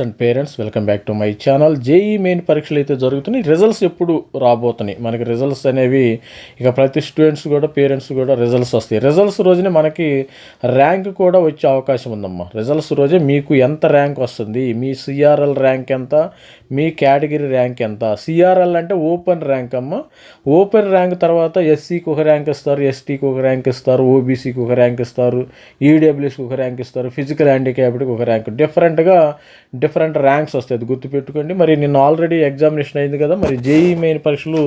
And parents welcome back to my channel. JEE main పరీక్షలు అయితే జరుగుతున్నాయి. రిజల్ట్స్ ఎప్పుడు రాబోతున్నాయి? మనకి రిజల్ట్స్ అనేవి ఇక ప్రతి స్టూడెంట్స్ కూడా పేరెంట్స్ కూడా రిజల్ట్స్ వస్తాయి. రిజల్ట్స్ రోజునే మనకి ర్యాంక్ కూడా వచ్చే అవకాశం ఉందమ్మా. రిజల్ట్స్ రోజే మీకు ఎంత ర్యాంక్ వస్తుంది? మీ సిఆర్ఎల్ ర్యాంక్ ఎంత? మీ కేటగిరీ ర్యాంక్ ఎంత? సిఆర్ఎల్ అంటే ఓపెన్ ర్యాంక్ అమ్మ. ఓపెన్ ర్యాంక్ తర్వాత ఎస్సీకి ఒక ర్యాంక్ ఇస్తారు ఎస్టీకి ఒక ర్యాంక్ ఇస్తారు ఓబీసీకి ఒక ర్యాంక్ ఇస్తారు ఈడబ్ల్యూసీకి ఒక ర్యాంక్ ఇస్తారు ఫిజికల్ హ్యాండిక్యాప్డ్కి ఒక ర్యాంక్. డిఫరెంట్గా డిఫరెంట్ ర్యాంక్స్ వస్తాయి. అది గుర్తుపెట్టుకోండి. మరి నిన్న ఆల్రెడీ ఎగ్జామినేషన్ అయింది కదా మరి జేఈ మెయిన్ పరీక్షలు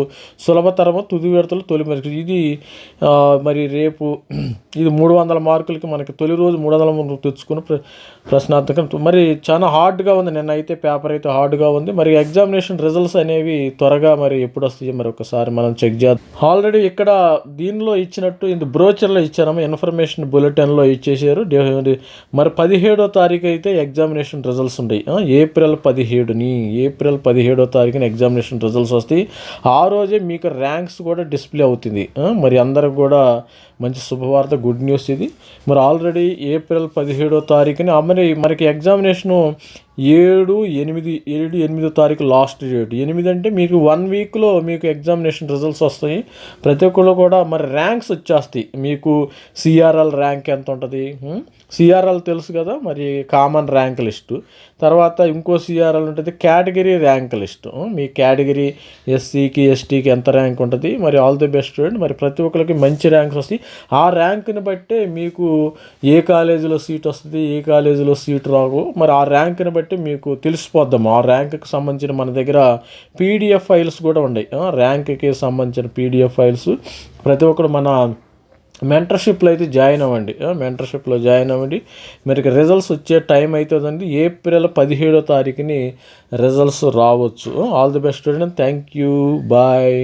సులభతరము తుది విడతలు తొలి పరీక్ష ఇది మరి రేపు ఇది మూడు వందల మార్కులకి మనకి తొలి రోజు మూడు వందల మార్కులు తెచ్చుకుని ప్ర ప్రశ్నార్థకం. మరి చాలా హార్డ్గా ఉంది. నిన్న అయితే పేపర్ అయితే హార్డ్గా ఉంది. మరి ఎగ్జామినేషన్ రిజల్ట్స్ అనేవి త్వరగా మరి ఎప్పుడు వస్తాయి మరి ఒకసారి మనం చెక్ చేద్దాం. ఆల్రెడీ ఇక్కడ దీనిలో ఇచ్చినట్టు ఇది బ్రోచర్లో ఇచ్చారమ్మ. ఇన్ఫర్మేషన్ బులెటిన్లో ఇచ్చేసారు మరి పదిహేడో తారీఖు అయితే ఎగ్జామినేషన్ రిజల్ట్స్ ఉన్నాయి. ఏప్రిల్ పదిహేడుని ఏప్రిల్ పదిహేడో తారీఖున ఎగ్జామినేషన్ రిజల్ట్స్ వస్తాయి. ఆ రోజే మీకు ర్యాంక్స్ కూడా డిస్ప్లే అవుతుంది. మరి అందరికి కూడా మంచి శుభవార్త గుడ్ న్యూస్ ఇది. మరి ఆల్రెడీ ఏప్రిల్ పదిహేడో తారీఖుని ఆ, మరి మనకి ఎగ్జామినేషను ఏడు ఎనిమిది ఏడు ఎనిమిదో తారీఖు లాస్ట్ డేట్ ఎనిమిది అంటే మీకు వన్ వీక్లో మీకు ఎగ్జామినేషన్ రిజల్ట్స్ వస్తాయి. ప్రతి ఒక్కళ్ళు కూడా మరి ర్యాంక్స్ వచ్చేస్తాయి. మీకు సిఆర్ఎల్ ర్యాంక్ ఎంత ఉంటుంది? సిఆర్ఎల్ తెలుసు కదా మరి కామన్ ర్యాంక్ లిస్టు తర్వాత ఇంకో సిఆర్ఎల్ ఉంటుంది కేటగిరీ ర్యాంక్ లిస్ట్ మీ కేటగిరీ ఎస్సీకి ఎస్టీకి ఎంత ర్యాంక్ ఉంటుంది? మరి ఆల్ ది బెస్ట్ స్టూడెంట్ మరి ప్రతి ఒక్కరికి మంచి ర్యాంక్స్ వస్తాయి. ఆ ర్యాంక్ని బట్టే మీకు ఏ కాలేజీలో సీట్ వస్తుంది ఏ కాలేజీలో సీట్ రావు. మరి ఆ ర్యాంక్ని బట్టి కాబట్టి మీకు తెలిసిపోద్దాం. ఆ ర్యాంక్కి సంబంధించిన మన దగ్గర పీడిఎఫ్ ఫైల్స్ కూడా ఉన్నాయి ర్యాంక్కి సంబంధించిన పీడిఎఫ్ ఫైల్స్. ప్రతి ఒక్కరు మన మెంటర్షిప్లో అయితే జాయిన్ అవ్వండి. మెంటర్షిప్లో జాయిన్ అవ్వండి. మీరు రిజల్ట్స్ వచ్చే టైం అవుతుందండి ఏప్రిల్ పదిహేడో తారీఖుని రిజల్ట్స్ రావచ్చు. All the best student. Thank you. Bye.